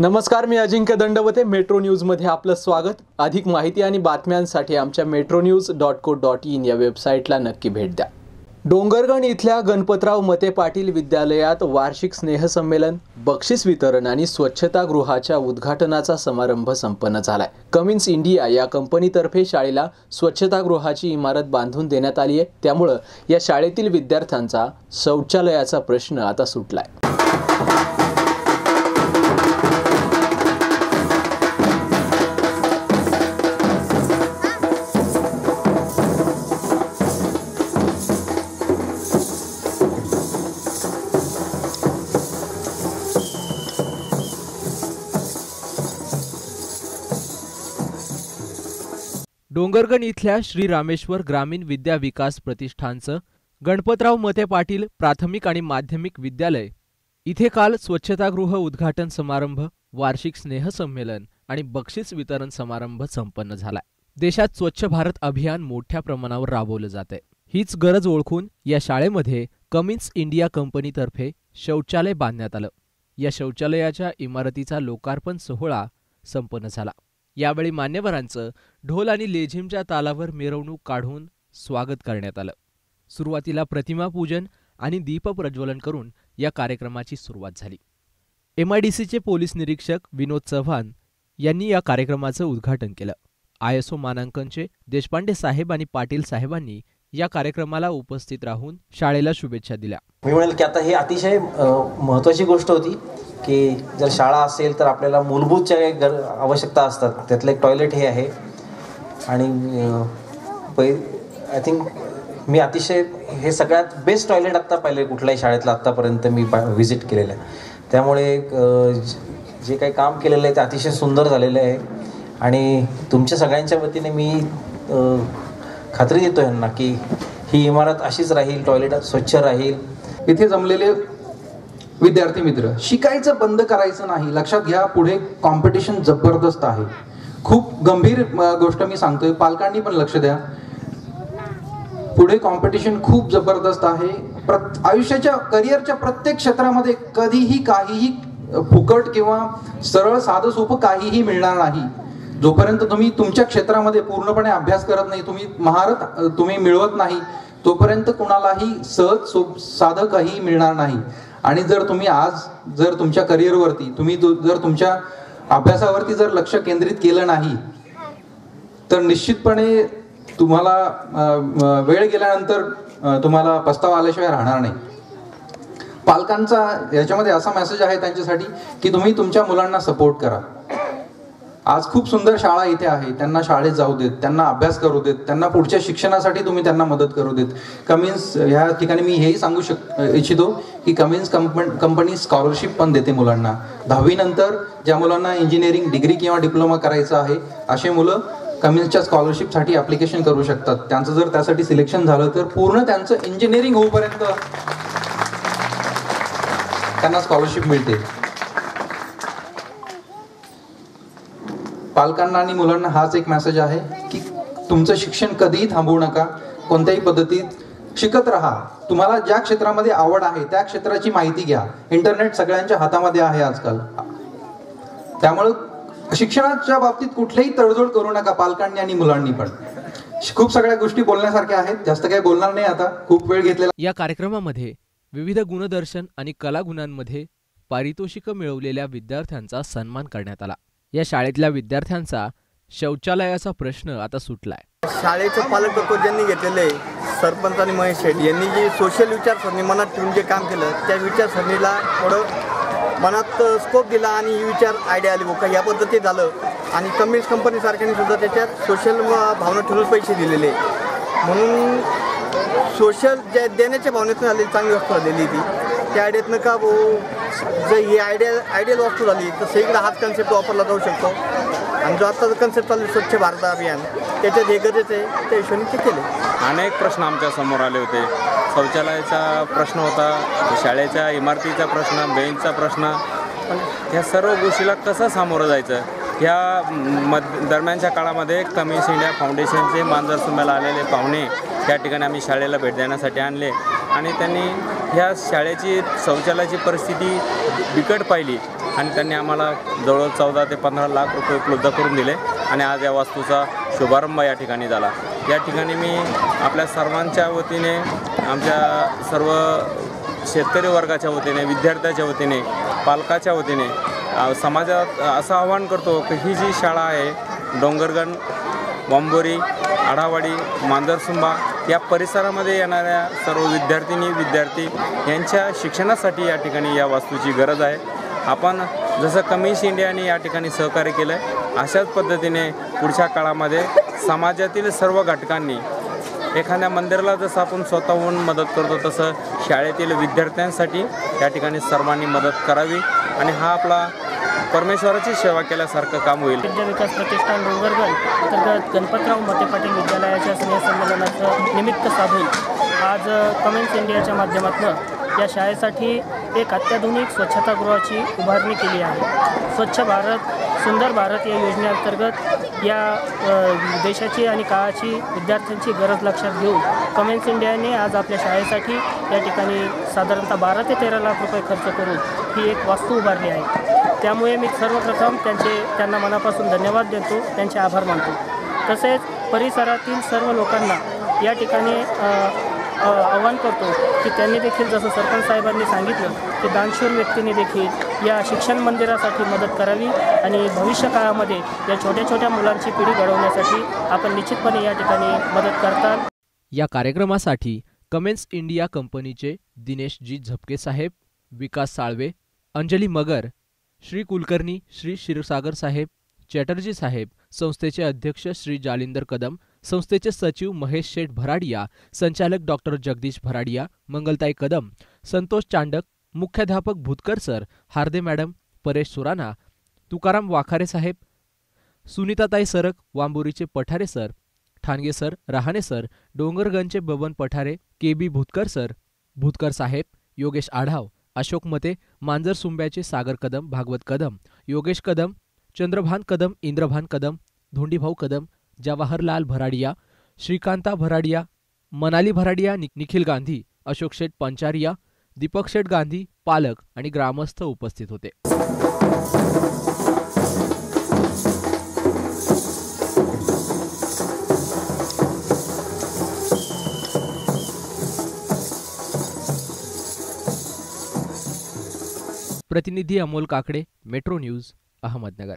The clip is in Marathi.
नमस्कार मी अजिंक्य दंडवते. मेट्रो न्यूजमध्ये आपलं स्वागत. अधिक माहिती आणि बातम्यांसाठी आमच्या Metro News dot co dot in या वेबसाईटला नक्की भेट द्या. डोंगरगण इथल्या गणपतराव मते पाटील विद्यालयात वार्षिक स्नेहसंमेलन बक्षीस वितरण आणि स्वच्छतागृहाच्या उद्घाटनाचा समारंभ संपन्न झालाय. कमिन्स इंडिया या कंपनीतर्फे शाळेला स्वच्छतागृहाची इमारत बांधून देण्यात आली आहे त्यामुळं या शाळेतील विद्यार्थ्यांचा शौचालयाचा प्रश्न आता सुटलाय. डोंगरगण इथल्या श्री रामेश्वर ग्रामीण विद्या विकास प्रतिष्ठानचं गणपतराव मते पाटील प्राथमिक आणि माध्यमिक विद्यालय. इथे काल स्वच्छतागृह उद्घाटन समारंभ वार्षिक स्नेहसंमेलन आणि बक्षीस वितरण समारंभ संपन्न झालाय देशात स्वच्छ भारत अभियान मोठ्या प्रमाणावर राबवलं जात आहे हीच गरज ओळखून या शाळेमध्ये कमिन्स इंडिया कंपनीतर्फे शौचालय बांधण्यात आलं. या शौचालयाच्या इमारतीचा लोकार्पण सोहळा संपन्न झाला. यावेळी मान्यवरांचं ढोल आणि लेझिमच्या तालावर मिरवणूक काढून स्वागत करण्यात आलं. सुरुवातीला प्रतिमा पूजन आणि दीप प्रज्वलन करून या कार्यक्रमाची सुरुवात झाली. एम आय डी सीचे पोलीस निरीक्षक विनोद चव्हाण यांनी या कार्यक्रमाचं उद्घाटन केलं. आयएसओ मानांकनचे देशपांडे साहेब आणि पाटील साहेबांनी या कार्यक्रमाला उपस्थित राहून शाळेला शुभेच्छा दिल्या. मी म्हणेल की आता हे अतिशय महत्वाची गोष्ट होती. की जर शाळा असेल तर आपल्याला मूलभूतच्या काही गर आवश्यकता असतात. त्यातलं एक टॉयलेट हे आहे. आणि पै आय थिंक मी अतिशय हे सगळ्यात बेस्ट टॉयलेट आत्ता पाहिले कुठल्याही शाळेतलं आत्तापर्यंत मी व्हिजिट केलेलं आहे. त्यामुळे जे काही काम केलेलं आहे ते अतिशय सुंदर झालेलं आहे. आणि तुमच्या सगळ्यांच्या वतीने मी खात्री देतो यांना की ही इमारत अशीच राहील टॉयलेट स्वच्छ राहील. इथे जमलेले विद्यार्थी मित्र शिकायचं बंद करायचं नाही. लक्षात घ्या पुढे कॉम्पिटिशन जबरदस्त आहे. खूप गंभीर गोष्ट मी सांगतोय. पालकांनी पण लक्ष द्या. पुढे कॉम्पिटिशन खूप जबरदस्त आहे. आयुष्याच्या करिअरच्या प्रत्येक क्षेत्रामध्ये कधीही काहीही फुकट किंवा सरळ साधं सोपं काहीही मिळणार नाही. जोपर्यंत तुम्ही तुमच्या क्षेत्रामध्ये पूर्णपणे अभ्यास करत नाही तुम्ही महारत तुम्ही मिळवत नाही तोपर्यंत कुणालाही सहज सोप साधं काही मिळणार नाही. आणि जर तुम्ही आज जर तुमच्या करिअरवरती तुम्ही जर तुमच्या अभ्यासावरती जर लक्ष केंद्रित केलं नाही तर निश्चितपणे तुम्हाला वेळ गेल्यानंतर तुम्हाला पस्तावा आल्याशिवाय राहणार नाही. पालकांचा याच्यामध्ये असा मेसेज आहे त्यांच्यासाठी की तुम्ही तुमच्या मुलांना सपोर्ट करा. आज खूप सुंदर शाळा इथे आहे. त्यांना शाळेत जाऊ देत त्यांना अभ्यास करू देत त्यांना पुढच्या शिक्षणासाठी तुम्ही त्यांना मदत करू देत. कमिन्स ह्या ठिकाणी मी हेही सांगू शक इच्छितो की कमिन्स कंपन कंपनी स्कॉलरशिप पण देते मुलांना. दहावी नंतर ज्या मुलांना इंजिनिअरिंग डिग्री किंवा डिप्लोमा करायचा आहे असे मुलं कमिन्सच्या स्कॉलरशिपसाठी ॲप्लिकेशन करू शकतात. त्यांचं जर त्यासाठी सिलेक्शन झालं तर पूर्ण त्यांचं इंजिनिअरिंग होऊपर्यंत त्यांना स्कॉलरशिप मिळते. पालकांना आणि मुलांना हाच एक मेसेज आहे की तुमचं शिक्षण कधीही थांबवू नका कोणत्याही पद्धतीत शिकत राहा. तुम्हाला ज्या क्षेत्रामध्ये आवड आहे त्या क्षेत्राची माहिती घ्या. इंटरनेट सगळ्यांच्या हातामध्ये आहे आजकाल. त्यामुळं शिक्षणाच्या बाबतीत कुठलीही तडजोड करू नका पालकांनी आणि मुलांनी पण. खूप सगळ्या गोष्टी बोलण्यासारख्या आहेत जास्त काही बोलणार नाही आता. खूप वेळ घेतलेला या कार्यक्रमामध्ये विविध गुणदर्शन आणि कलागुणांमध्ये पारितोषिकं मिळवलेल्या विद्यार्थ्यांचा सन्मान करण्यात आला. या शाळेतल्या विद्यार्थ्यांचा शौचालयाचा प्रश्न आता सुटलाय. शाळेचं पालकत्व ज्यांनी घेतलेलं आहे सरपंच आणि महेश शेठ यांनी जी सोशल विचारसरणी मनात ठेवून जे काम केलं त्या विचारसरणीला थोडं मनात स्कोप दिला आणि ही विचार आयडिया आली बोका या पद्धतीत झालं आणि कम्युनिस्ट कंपनीसारख्याने सुद्धा त्याच्यात सोशल भावना ठेवून पैसे दिलेले. म्हणून सोशल ज्या देण्याच्या भावनेतून आलेली चांगली वस्तू झालेली ती त्या आयडियातनं का भाऊ जर ही आयडिया आयडियल वस्तू झाली तर सगळीकडे हाच कन्सेप्ट वापरला जाऊ शकतो. आणि जो आता कन्सेप्ट चालू स्वच्छ भारत अभियान त्याच्यात हे गरजेचं आहे त्या हिशोबाने ते केले अनेक प्रश्न आमच्यासमोर आले होते. शौचालयाचा प्रश्न होता शाळेच्या इमारतीचा प्रश्न बेंचचा प्रश्न. पण ह्या सर्व गोष्टीला कसं सामोरं जायचं? ह्या मध दरम्यानच्या काळामध्ये कमिन्स इंडिया फाउंडेशनचे मांजर सुंब्याला आलेले पाहुणे त्या ठिकाणी आम्ही शाळेला भेट देण्यासाठी आणले. आणि त्यांनी ह्या शाळेची शौचालयाची परिस्थिती बिकट पाहिली आणि त्यांनी आम्हाला जवळ चौदा ते पंधरा लाख रुपये उपलब्ध करून दिले आणि आज या वास्तूचा शुभारंभ या ठिकाणी झाला. या ठिकाणी मी आपल्या सर्वांच्या वतीने आमच्या सर्व शेतकरी वर्गाच्या वतीने विद्यार्थ्याच्या वतीने पालकाच्या वतीने समाजात असं आवाहन करतो की ही जी शाळा आहे डोंगरगण वांबोरी आढावाडी मांजरसुंबा या परिसरामध्ये येणाऱ्या सर्व विद्यार्थिनी विद्यार्थी यांच्या शिक्षणासाठी या ठिकाणी या वास्तूची गरज आहे. आपण जसं कमिश इंडियाने या ठिकाणी सहकार्य केलं आहे अशाच पद्धतीने पुढच्या काळामध्ये समाजातील सर्व घटकांनी एखाद्या मंदिराला जसं आपण स्वतःहून मदत करतो तसं शाळेतील विद्यार्थ्यांसाठी या ठिकाणी सर्वांनी मदत करावी. आणि हा आपला परमेश्वराची सेवा केल्यासारखं काम होईल. विद्या विकास प्रतिष्ठान डोंगरगड अंतर्गत गणपतराव मते पाटील विद्यालयाच्या स्नेहसंमेलनाचं निमित्त साधून आज कमेंट्स इंडियाच्या माध्यमातून या शाळेसाठी एक अत्याधुनिक स्वच्छतागृहाची उभारणी केली आहे. स्वच्छ भारत सुंदर भारत या योजनेअंतर्गत या देशाची आणि काळाची विद्यार्थ्यांची गरज लक्षात घेऊन कमेंट्स इंडियाने आज आपल्या शाळेसाठी या ठिकाणी साधारणतः बारा ते तेरा लाख रुपये खर्च करून ही एक वास्तू उभारली आहे. त्यामुळे मी सर्वप्रथम त्यांचे त्यांना मनापासून धन्यवाद देतो. त्यांचे आभार मानतो. तसेच परिसरातील सर्व लोकांना या ठिकाणी आवाहन करतो की त्यांनी देखील जसं सरपंच साहेबांनी सांगितलं की दानशूर व्यक्तीने देखील या शिक्षण मंदिरासाठी मदत करावी आणि भविष्य काळामध्ये या छोट्या छोट्या मुलांची पिढी घडवण्यासाठी आपण निश्चितपणे या ठिकाणी मदत करतात या कार्यक्रमासाठी कमेन्स इंडिया कंपनीचे दिनेश जी झपके साहेब विकास साळवे अंजली मगर श्री कुलकर्णी श्री क्षीरसागर साहेब चॅटर्जी साहेब संस्थेचे अध्यक्ष श्री जालिंदर कदम संस्थेचे सचिव महेश शेठ भराडिया संचालक डॉक्टर जगदीश भराडिया मंगलताई कदम संतोष चांडक मुख्याध्यापक भूतकर सर हार्दे मॅडम परेश सुराना तुकाराम वाखारे साहेब सुनीताताई Sarak वांबोरीचे Pathare sir Thange sir Rahane sir डोंगरगंजचे Baban Pathare K B Bhutkar sir Bhutkar साहेब योगेश आढाव अशोक मते मांजर सुंब्याचे सागर कदम भागवत कदम योगेश कदम चंद्रभान कदम इंद्रभान कदम धोंडीभाऊ कदम जवाहरलाल भराडिया श्रीकांता भराडिया मनाली भराडिया नि- निखिल गांधी अशोक शेठ पंचारिया दीपक शेठ गांधी पालक आणि ग्रामस्थ उपस्थित होते. प्रतिनिधी अमोल काकडे मेट्रो न्यूज अहमदनगर.